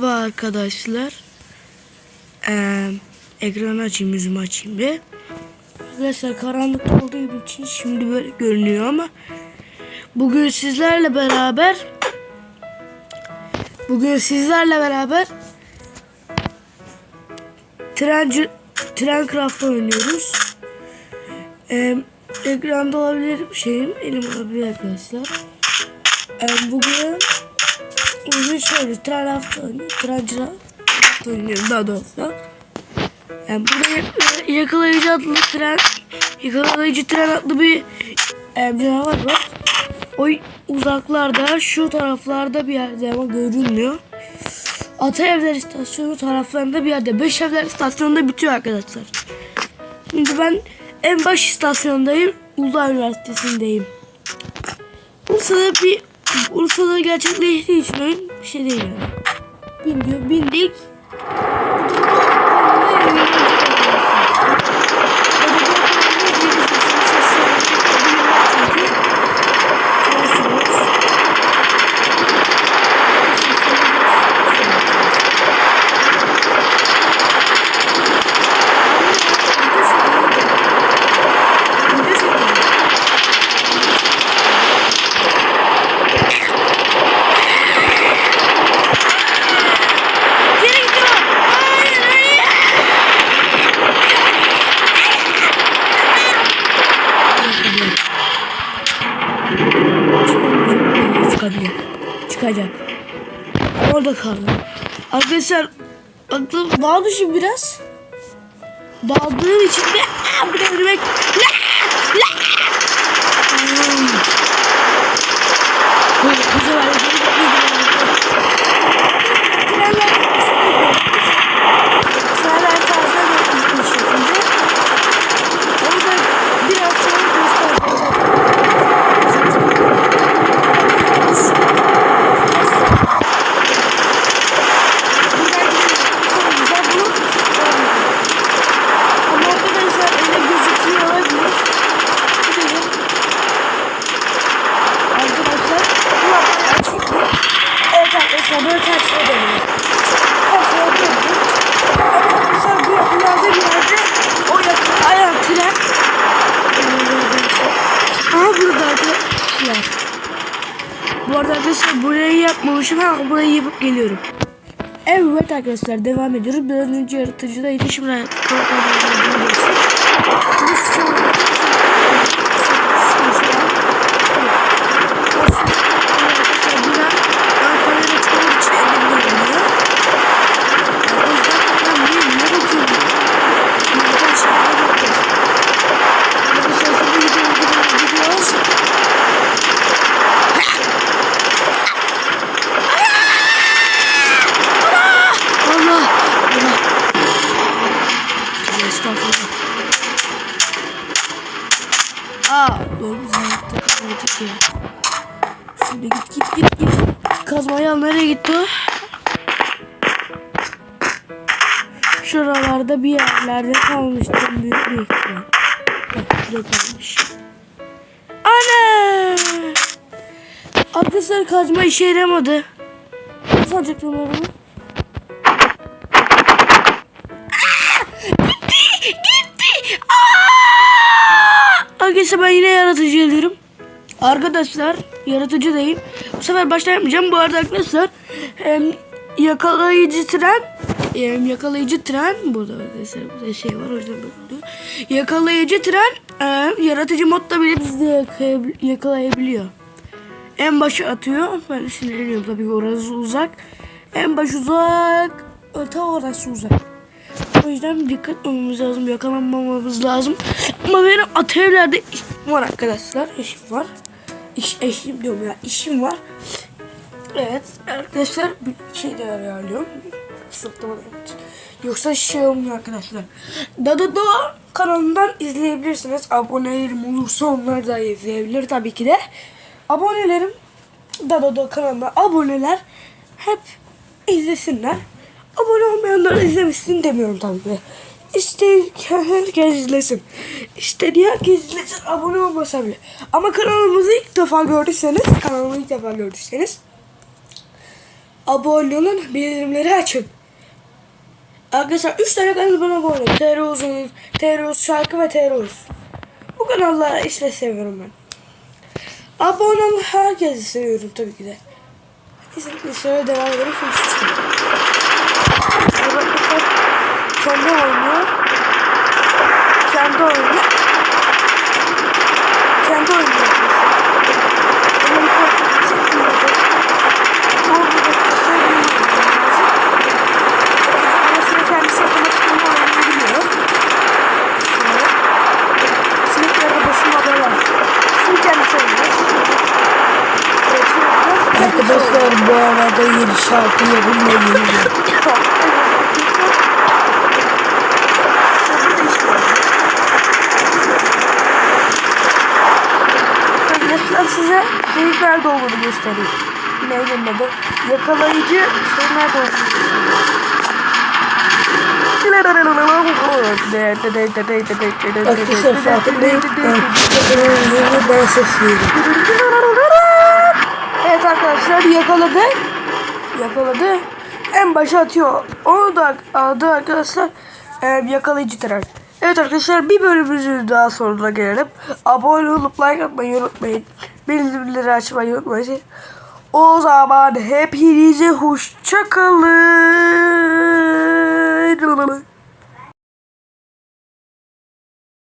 Merhaba arkadaşlar. Ee, ekranı açayım, yüzümü açayım bir. Arkadaşlar karanlıkta olduğu için şimdi böyle görünüyor ama bugün sizlerle beraber bugün sizlerle beraber Trenci, Trencraft oynuyoruz. Ee, ekranda olabilir şeyim, elim olabilir arkadaşlar. Ee, bugün Bugün şöyle oynuyorum. Trencraft hafta oynuyorum daha doğrusu. Yani burada yak- yakalayıcı adlı tren yakalayıcı tren adlı bir e, canavar var. O uzaklarda şu taraflarda bir yerde ama görünmüyor. Ataevler istasyonu taraflarında bir yerde. Beş evler istasyonunda bitiyor arkadaşlar. Şimdi ben en baş istasyondayım. Uludağ Üniversitesi'ndeyim. Bursa'da bir Bursa'da gerçekleştiği için bir şey değil yani. Bin diyor, bindik. Çıkabilir. Çıkacak. Orada kaldı. Arkadaşlar aklım dağıldı şimdi biraz. Daldığım için de aa, bir de yürümek. La! La! Ay. Böyle bu sefer de geri gitmeyi Trenler Trenler fazla yapmış bir şekilde. Onu da biraz sonra Ama arkadaşlar öyle gözüküyor olabilir. Gidelim. Arkadaşlar bu arabayı açık mı? Evet arkadaşlar böyle tersine dönüyor. Tersine döndü. Evet arkadaşlar bu yapılarda bir yerde o yakın ayağın tren. Aha burada arkadaşlar. Bu arada arkadaşlar burayı yapmamışım ama burayı yapıp geliyorum. Evet arkadaşlar devam ediyoruz. Biraz önce yaratıcıda kapatmadığımı görsek. Bu sonra Estağfurullah. Aa, doğru zaten kapattık ya. Şimdi git git git git. Kazmayı al nereye gitti o? Şuralarda bir yerlerde kalmıştım büyük bir ihtimal. Burada kalmış. Ana! Arkadaşlar kazma işe yaramadı. Nasıl alacaktım ben Arkadaşlar ben yine yaratıcı alıyorum. Arkadaşlar yaratıcı değil. Bu sefer başta yapmayacağım. Bu arada arkadaşlar em, yakalayıcı tren em, yakalayıcı tren burada burada şey var o yüzden böyle. Yakalayıcı tren em, yaratıcı modda bile bizi yakalayabiliyor. En başa atıyor. Ben sinirleniyorum tabii orası uzak. En baş uzak. Ta orası uzak. O yüzden dikkat etmemiz lazım. Yakalanmamamız lazım. Ama benim atölyelerde işim var arkadaşlar. İşim var. İş, eşim diyorum ya. işim var. Evet arkadaşlar bir şey de ayarlıyorum. Sırtlamadan için. Yoksa şey olmuyor arkadaşlar. Dada Doğa kanalından izleyebilirsiniz. Abonelerim olursa onlar da izleyebilir tabii ki de. Abonelerim Dada Doğa kanalına aboneler hep izlesinler. Abone olmayanlar izlemesin demiyorum tabii. İsteyen herkes izlesin. İstediği herkes izlesin abone olmasa bile. Ama kanalımızı ilk defa gördüyseniz, kanalımı ilk defa gördüyseniz abone olun, bildirimleri açın. Arkadaşlar 3 tane kanalıma abone olun. TR Uz Şarkı ve TR Uz. Bu kanalları işte seviyorum ben. Abone olun herkesi seviyorum tabii ki de. Kesinlikle şöyle devam edelim şu çıkıyor. Burada arkadaşlar kendi oynuyor. Kendi oynuyor. Kendi oynuyor arkadaşlar. Ama yukarı çıkmıyor. Orada da söyleyeyim. Arasında kendisi otomatikman oynayabiliyor. Şöyle. Sineklerde başında haber var. Şimdi kendisi oynuyor. Şimdi Arkadaşlar bu arada yeni şarkı yapılmayı nerede olduğunu göstereyim. Neyinin adı? Yakalayıcı şeyin nerede olduğunu göstereyim. Arkadaşlar farkındayım. Ben, sesliyorum. Evet arkadaşlar yakaladı. Yakaladı. En başa atıyor. Onu da adı arkadaşlar e, yakalayıcı tren. Evet arkadaşlar bir bölümümüzün daha sonuna gelelim. Abone olup like atmayı unutmayın. Bildirimleri açmayı unutmayın. O zaman hepinize hoşçakalın.